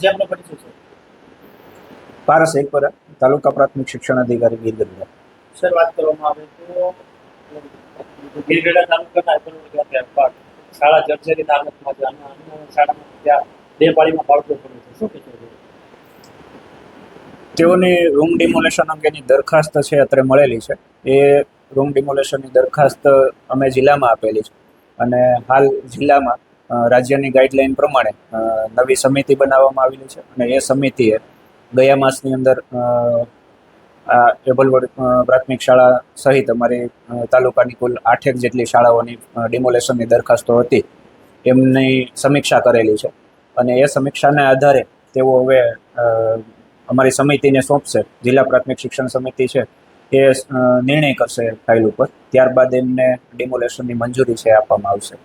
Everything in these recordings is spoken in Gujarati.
જે આપનો પરિચય છે? પારસ એકપરા તાલુકા પ્રાથમિક શિક્ષણ અધિકારી ગીર ગઢડા સર વાત કરવામાં આવે તો ગીરગઢડા તાલુકાના શાળા જર્જરિત હાલતમાં છે અને શાળામાં ત્યાં બે પાળીમાં બાળકો ભણે છે. શું તેઓની રૂમ ડિમોલેશન અંગેની દરખાસ્ત છે અત્રે મળેલી છે. એ રૂમ ડિમોલેશનની દરખાસ્ત અમે જિલ્લામાં આપેલી છે. અને હાલ જિલ્લામાં રાજ્યની ગાઈડલાઈન પ્રમાણે નવી સમિતિ બનાવવામાં આવેલી છે અને એ સમિતિએ ગયા માસની અંદર આ પ્રાથમિક શાળા સહિત અમારી તાલુકાની કુલ આઠેક જેટલી શાળાઓની ડિમોલેશનની દરખાસ્તો હતી, એમની સમીક્ષા કરેલી છે. અને એ સમીક્ષાના આધારે તેઓ હવે અમારી સમિતિને સોંપશે, જિલ્લા પ્રાથમિક શિક્ષણ સમિતિ છે, એ નિર્ણય કરશે ફાઇલ ઉપર. ત્યારબાદ એમને ડિમોલેશનની મંજૂરી છે આપવામાં આવશે.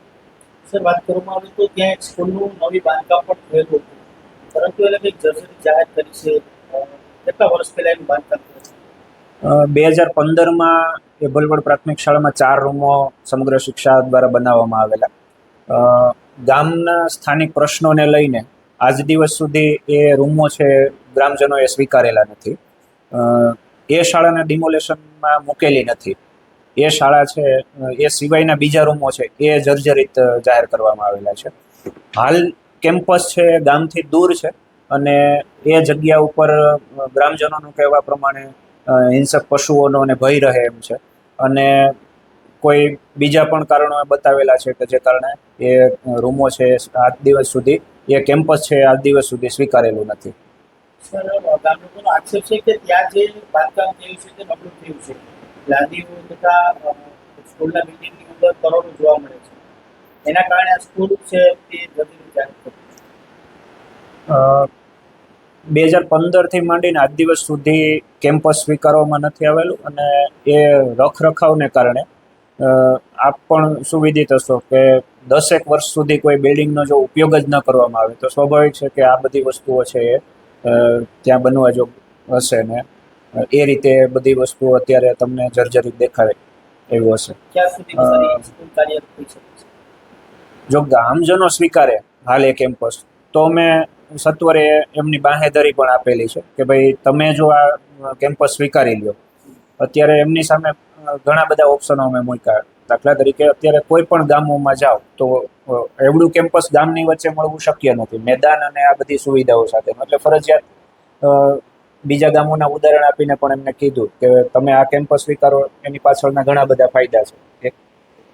સર, વાત કરવામાં આવે તો ત્યાં એક સ્કૂલનું નવી બાંધકામ પણ થયેલું હતું. પરંતુ એને કંઈક જર્જરિત જાહેર કરી છે. કેટલા વર્ષ પહેલા એનું બાંધકામ બે હજાર પંદરમાં એ ભલવડ પ્રાથમિક શાળામાં ચાર રૂમો સમગ્ર શિક્ષા દ્વારા બનાવવામાં આવેલા. ગામના સ્થાનિક પ્રશ્નોને લઈને આજ દિવસ સુધી એ રૂમો છે ગ્રામજનોએ સ્વીકારેલા નથી. એ શાળાના ડિમોલેશનમાં મૂકેલી નથી. એ શાળા છે, એ સિવાયના બીજા રૂમો છે, એ જર્જરિત જાહેર કરવામાં આવેલા છે. હાલ કેમ્પસ છે, ગામથી દૂર છે અને એ જગ્યા ઉપર ગ્રામજનોનું કહેવા પ્રમાણે હિંસક પશુઓનો અને ભય રહે એમ છે. અને કોઈ બીજા પણ કારણો બતાવેલા છે કે જે કારણે એ રૂમો છે, આજ દિવસ સુધી, એ કેમ્પસ છે, આજ દિવસ સુધી સ્વીકારેલું નથી. સર ગામ આક્ષેપ છે કે ત્યાં જે બાંધકામ થયું છે તે નબળું થયું છે. લાદીઓ તથા સ્કૂલના બિલ્ડિંગની અંદર કરોડો જોવા મળે છે. એના કારણે આ સ્કૂલ છે તે જર્જરિત જાહેર બે હજાર પંદરથી માંડીને આજ દિવસ સુધી કેમ્પસ સ્વીકારવામાં નથી આવેલું અને એ રખરખાવને કારણે આપ પણ સુવિધિત હશો કે દસેક વર્ષ સુધી કોઈ બિલ્ડિંગનો જો ઉપયોગ જ ન કરવામાં આવે તો સ્વાભાવિક છે કે આ બધી વસ્તુઓ છે એ ત્યાં બનવા જો હશે ને. એ રીતે બધી વસ્તુઓ અત્યારે તમને જર્જરિત દેખાય એવું હશે. જો ગામજનો સ્વીકારે હાલ એ કેમ્પસ તો અમે સત્વરે એમની બાંહેધરી પણ આપેલી છે કે ભાઈ તમે જો આ કેમ્પસ સ્વીકારી લ્યો. અત્યારે એમની સામે ઘણા બધા ઓપ્શનો અમે મૂક્યા. દાખલા તરીકે અત્યારે કોઈ પણ ગામોમાં જાઓ તો એવડું કેમ્પસ ગામની વચ્ચે મળવું શક્ય નથી. મેદાન અને આ બધી સુવિધાઓ સાથે. એટલે ફરજિયાત બીજા ગામોના ઉદાહરણ આપીને પણ એમને કીધું કે તમે આ કેમ્પસ સ્વીકારો, એની પાછળના ઘણા બધા ફાયદા છે. એક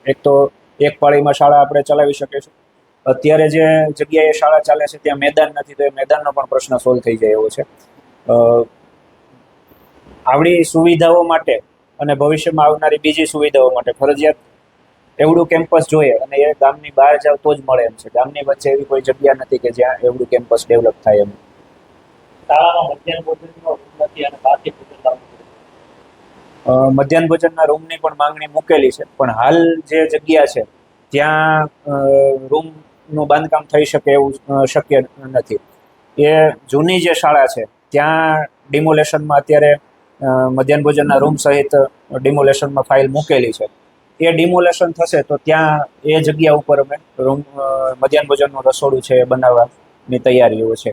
એક તો એક પાળીમાં શાળા આપણે ચલાવી શકીશું અત્યારે જે જગ્યાએ શાળા ચાલે છે ત્યાં મેદાન નથી, તો એ મેદાનનો પણ પ્રશ્ન સોલ્વ થઈ જાય એવો છે. આવડી સુવિધાઓ માટે અને ભવિષ્યમાં આવનારી બીજી સુવિધાઓ માટે ફરજિયાત એવડું કેમ્પસ જોઈએ અને એ ગામની બહાર જાવ તો જ મળે એમ છે. ગામની વચ્ચે એવી કોઈ જગ્યા નથી કે જ્યાં એવડું કેમ્પસ ડેવલપ થાય એમ. શાળામાં મધ્યાહન ભોજનનો રૂમ નથી અને બાકી ભોજન મધ્યાહન ભોજનના રૂમની પણ માંગણી મૂકેલી છે. પણ હાલ જે જગ્યા છે, ત્યાં રૂમનું બાંધકામ થઈ શકે એવું શક્ય નથી. એ જૂની જે શાળા છે, ત્યાં ડિમોલેશનમાં અત્યારે મધ્યાહન ભોજનના રૂમ સહિત ડિમોલેશનમાં ફાઇલ મૂકેલી છે. એ ડિમોલેશન થશે તો ત્યાં એ જગ્યા ઉપર અમે રૂમ મધ્યાહન ભોજનનું રસોડું છે એ બનાવવાની તૈયારીઓ છે.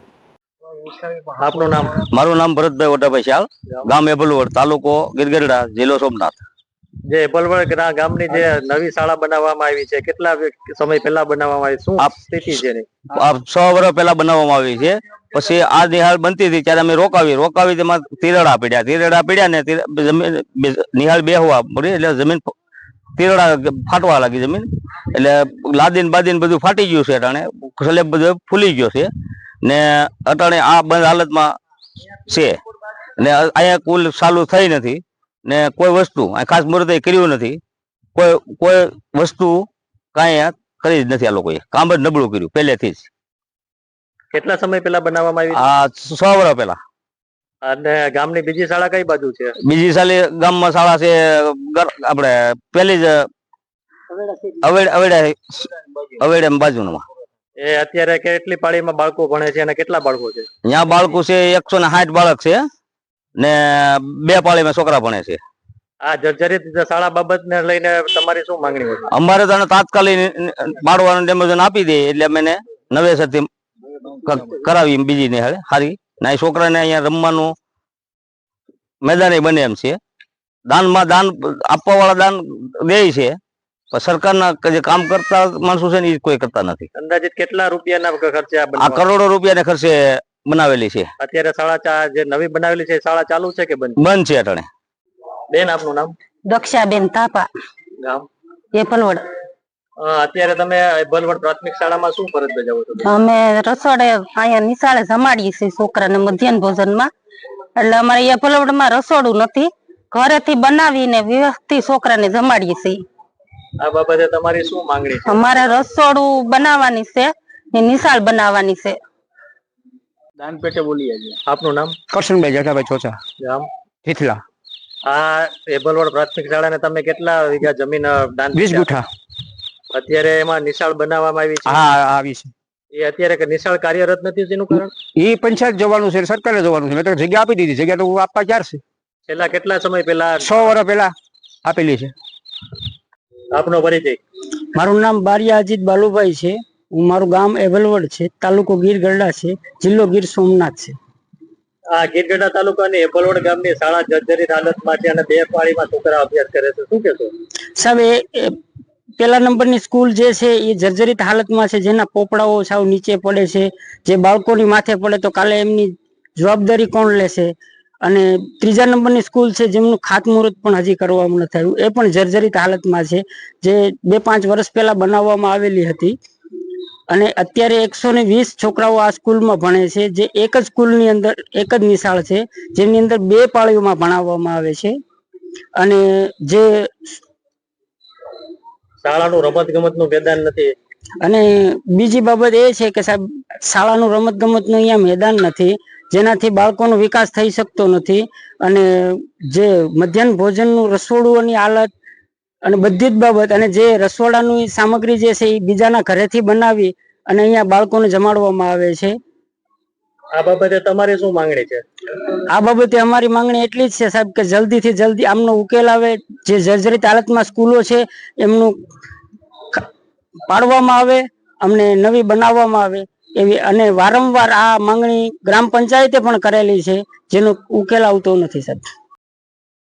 આપનું નામ? મારું નામ ભરતભાઈ ઓટાભાઈ શ્યાલ ગામ એભલવડ તાલુકો ગિરગરડા જિલ્લો સોમનાથ. જે એભલવડ ગામની જે નવી શાળા બનાવવામાં આવી છે કેટલા સમય પહેલા બનાવવામાં આવી? શું સ્થિતિ છે છ વર્ષ પહેલા બનાવવામાં આવી છે. પછી આ નિહાળ બનતી હતી ત્યારે અમે રોકાવી. રોકાવી તેમાં તિરડા પીડ્યા. તિરડા પીડ્યા ને જમીન નિહાળ બેહવા એટલે જમીન તિરડા ફાટવા લાગી જમીન. એટલે લાદીન બાદીન બધું ફાટી ગયું છે અટાણે સ્લેબ બધું ફૂલી ગયો છે. ને અટાણે આ બંધ હાલતમાં છે. ને અહીંયા કુલ ચાલુ થઈ નથી. ને કોઈ વસ્તુ ખાસ મુહૂર્તે કર્યું નથી. કોઈ કોઈ વસ્તુ કાંઈ કરી જ નથી આ લોકોએ. કામ જ નબળું કર્યું પહેલેથી જ. કેટલા સમય પહેલા બનાવવામાં આવી આ છ વર્ષ પહેલા. અને ગામની બીજી શાળા કઈ બાજુ છે? બીજી સાલે ગામમાં શાળા છે આપણે પેલી જ અવેડા અવેડા અવેડા બાજુમાં. એ અત્યારે કેટલી પાળીમાં બાળકો ભણે છે અને કેટલા બાળકો છે? ત્યાં બાળકો છે એકસો ને સાઠ બાળક છે ને બે પાળીમાં છોકરા ભણે છે. આ જર્જરિત શાળા બાબતને લઈને તમારી શું માંગણી હોય? અમારે તો તાત્કાલિક માળવાનું ડેમોઝન આપી દે એટલે અમે નવેસરથી કરાવી બીજી ને નિહાળે સારી ના છોકરાને અહીંયા રમવાનું મેદાન બને એમ છે. દાનમાં દાન આપવા વાળા દાન દે છે. સરકારના ક- જે કામ કરતા માણસો છે ને એ કોઈ કરતા નથી. અંદાજિત કેટલા રૂપિયાના ખર્ચે આ આ કરોડો રૂપિયાને ખર્ચે બનાવેલી છે. અત્યારે શાળા ચા- જે નવી બનાવેલી છે શાળા ચાલુ છે કે બંધ? બંધ છે અટાણે. બેન આપનું નામ? દક્ષાબેન તાપા. ગામ એપલવડ અ, અત્યારે તમે બલવડ પ્રાથમિક શાળામાં શું ફરજ બજાવો છો? અમે રસોડે અહીંયા નિશાળે જમાડીએ છીએ છોકરાને મધ્યાહન ભોજનમાં. એટલે અમારે એપલવડમાં રસોડું નથી. ઘરેથી બનાવીને વ્યવસ્થિત છોકરાને જમાડીએ છીએ. આ બાબતે તમારી શું માંગણી છે? અમારે રસોડું બનાવવાની છે ને નિશાળ બનાવવાની છે. દાન પેટે બોલીએ છે આપનું નામ? કરશનભાઈ જેઠાભાઈ ચોચા. ગામ? થીથલા આ એબલવડ પ્રાથમિક શાળાને તમે કેટલા વીઘા જમીન દાન વીસ કર્યા? ગુઠા. અત્યારે એમાં નિશાળ બનાવવામાં આવી છે? હા આવી છે. એ અત્યારે કે નિશાળ કાર્યરત નથી તેનું કારણ? એ પંચાયત જવાનું છે સરકારે જવાનું છે. મેં તો જગ્યા આપી દીધી. જગ્યા તો આપવા ક્યાર છે? છેલ્લા કેટલા સમય પહેલા? છ વર્ષ પહેલા આપેલી છે. આપનો પરિચય. મારું નામ બારિયા અજીત બાલુભાઈ છે. હું મારું ગામ એવલવડ છે. તાલુકો ગીર ગરડા છે. જિલ્લો ગીર સોમનાથ છે. આ ગીરગઢડા તાલુકાની એબલવડ ગામની શાળા જર્જરિત હાલતમાં છે અને બે પાળીમાં છોકરા અભ્યાસ કરે છે. શું કહેશો? સાહેબ પેલા નંબરની સ્કૂલ જે છે એ જર્જરિત હાલતમાં છે. જેના પોપડાઓ સાવ નીચે પડે છે. જે બાળકોની માથે પડે તો કાલે એમની જવાબદારી કોણ લેશે? અને ત્રીજા નંબરની સ્કૂલ છે જેમનું ખાતમુહૂર્ત પણ હજી કરવામાં નથી થયું એ પણ જર્જરિત હાલતમાં છે જે બે પાંચ વર્ષ પહેલા બનાવવામાં આવેલી હતી. અને અત્યારે એકસો ને વીસ છોકરાઓ આ સ્કૂલમાં ભણે છે જે એક જ સ્કૂલની અંદર એક જ નિશાળ છે જેની અંદર બે પાળીઓમાં ભણાવવામાં આવે છે. અને જે શાળાનું રમત ગમતનું મેદાન નથી. અને બીજી બાબત એ છે કે સાહેબ શાળાનું રમત ગમતનું અહીંયા મેદાન નથી. જેનાથી બાળકોનો વિકાસ થઈ શકતો નથી અને જે મધ્યાહન ભોજનનું રસોડુંની હાલત અને બધી જ બાબત અને જે રસોડાની સામગ્રી જે છે એ બીજાના ઘરેથી બનાવી અને અહીંયા બાળકોને જમાડવામાં આવે છે. આ બાબતે તમારે શું માંગણી છે? આ બાબતે અમારી માંગણી એટલી જ છે સાહેબ કે જલ્દીથી જલ્દી આમનો ઉકેલ આવે. જે જર્જરિત હાલતમાં સ્કૂલો છે એમનું પાડવામાં આવે અમને નવી બનાવવામાં આવે. એવી અને વારંવાર આ માંગણી ગ્રામ પંચાયતે પણ કરેલી છે, જેનો ઉકેલ આવતો નથી, સાહેબ.